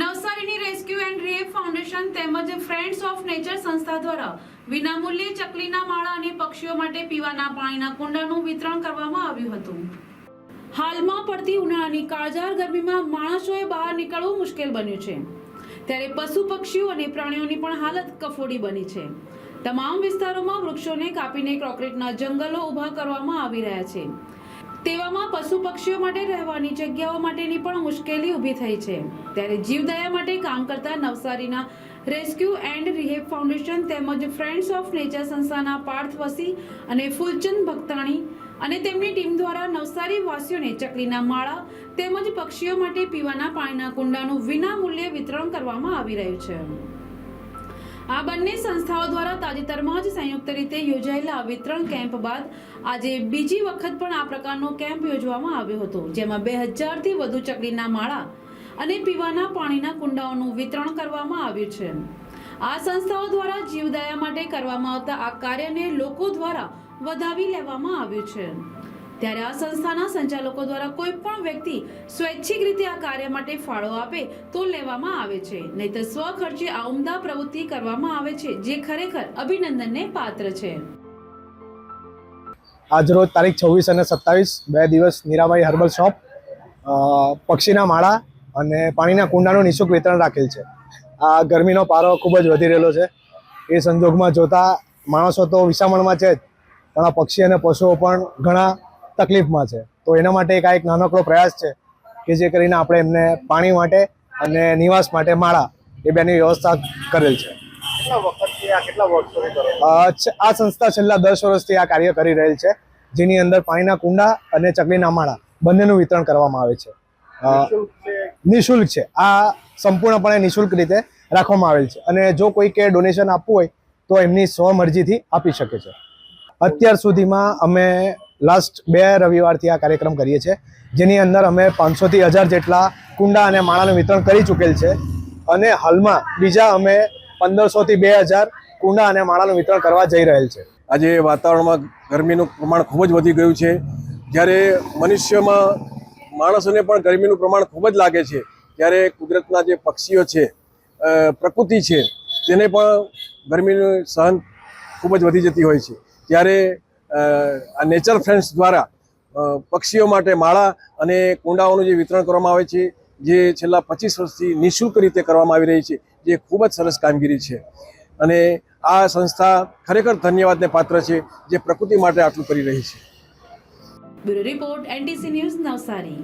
નવસારીની rescue and relief foundation તેમજ friends of nature સંસ્થા દ્વારા વિનામૂલ્યે ચકલીના માળા અને પક્ષીઓ માટે પીવાના પાણીના કુંડાનું વિતરણ કરવામાં આવ્યું હતું. હાલમાં પડતી ઉનાળાની કાળઝાળ ગરમીમાં માણસોએ બહાર નીકળવું મુશ્કેલ બન્યું છે. ત્યારે પશુ પક્ષીઓ અને પ્રાણીઓની પણ હાલત કફોડી બની છે. તમામ વિસ્તારોમાં વૃક્ષોને કાપીને કોન્ક્રીટના જંગલો ઊભા કરવામાં આવી રહ્યા છે. તેવામાં પશુ પક્ષીઓ માટે રહેવાની જગ્યાઓ માટેની પણ મુશ્કેલી ઊભી થઈ છે. ત્યારે જીવદયા માટે કામ કરતા નવસારીના રેસ્ક્યુ એન્ડ રિહેબ ફાઉન્ડેશન તેમજ ફ્રેન્ડ્સ ઓફ નેચર સંસ્થાના પાર્થ વસી અને ફૂલચંદ ભક્તાણી અને તેમની ટીમ દ્વારા નવસારી વાસીઓને ચકલીના માળા તેમજ પક્ષીઓ માટે પીવાના પાણીના કુંડાનું વિના મૂલ્યે વિતરણ કરવામાં આવી રહ્યું છે. આ બંને સંસ્થાઓ દ્વારા તાજેતરમાં જ સંયુક્ત રીતે યોજાયેલા વિતરણ કેમ્પ બાદ આજે બીજી વખત પણ આ પ્રકારનો કેમ્પ યોજવામાં આવ્યો હતો, જેમાં બે હજારથી વધુ ચકડીના માળા અને પીવાના પાણીના કુંડાઓનું વિતરણ કરવામાં આવ્યું છે. આ સંસ્થાઓ દ્વારા જીવદયા માટે કરવામાં આવતા આ કાર્યને લોકો દ્વારા વધાવી લેવામાં આવ્યું છે. ત્યારે આ સંસ્થાના સંચાલકો દ્વારા કોઈ પણ વ્યક્તિ સ્વૈચ્છિક રીતે આ કાર્ય માટે ફાળો આપે તો લેવામાં આવે છે. નહીં તો સ્વખર્ચે આ ઉમદા પ્રવૃત્તિ કરવામાં આવે છે, જે ખરેખર અભિનંદનને પાત્ર છે. આજરોજ તારીખ છવ્વીસ અને સત્તાવીસ, બે દિવસ નીરાબાઈ હર્બલ શોપ પક્ષીના માળા અને પાણીના કુંડાનું નિઃશુલ્ક વિતરણ રાખેલ છે. આ ગરમીનો પારો ખૂબ જ વધી રહેલો છે. એ સંજોગમાં જોતા માણસો તો વિસામણમાં છે જ. પણ આ પક્ષી અને પશુઓ પણ ઘણા તકલીફમાં છે. તો એના માટે એક આ એક નાનકડો પ્રયાસ છે કે જે કરીને આપણે એમને પાણી માટે અને નિવાસ માટે માળા એ બેની વ્યવસ્થા કરેલ છે. આ સંસ્થા છેલ્લા દસ વર્ષથી આ કાર્ય કરી રહેલ છે જેની અંદર પાણીના કુંડા અને ચકલીના માળા બંનેનું વિતરણ કરવામાં આવે છે? નિઃશુલ્ક છે. આ સંપૂર્ણપણે નિઃશુલ્ક રીતે રાખવામાં આવેલ છે. અને જો કોઈ કે ડોનેશન આપવું હોય તો એમની સ્વમરજીથી આપી શકે છે. અત્યાર સુધીમાં અમે લાસ્ટ બે રવિવારથી આ કાર્યક્રમ કરીએ છીએ, જેની અંદર અમે પાંચસોથી હજાર જેટલા કુંડા અને માળાનું વિતરણ કરી ચૂકેલ છે. અને હાલમાં બીજા અમે પંદરસોથી બે હજાર કુંડા અને માળાનું વિતરણ કરવા જઈ રહેલ છે. આજે વાતાવરણમાં ગરમીનું પ્રમાણ ખૂબ જ વધી ગયું છે. જ્યારે મનુષ્યમાં માણસોને પણ ગરમીનું પ્રમાણ ખૂબ જ લાગે છે. ત્યારે કુદરતના જે પક્ષીઓ છે પ્રકૃતિ છે, તેને પણ ગરમીનું સહન ખૂબ જ વધી જતી હોય છે. ત્યારે આ નેચર ફ્રેન્ડ્સ દ્વારા પક્ષીઓ માટે માળા અને કુંડાઓનું જે વિતરણ કરવામાં આવે છે, જે છેલ્લા પચીસ વર્ષથી નિઃશુલ્ક રીતે કરવામાં આવી રહી છે, જે ખૂબ જ સરસ કામગીરી છે. અને આ સંસ્થા ખરેખર ધન્યવાદને પાત્ર છે, જે પ્રકૃતિ માટે આટલું કરી રહી છે. Report NDC news Navsari.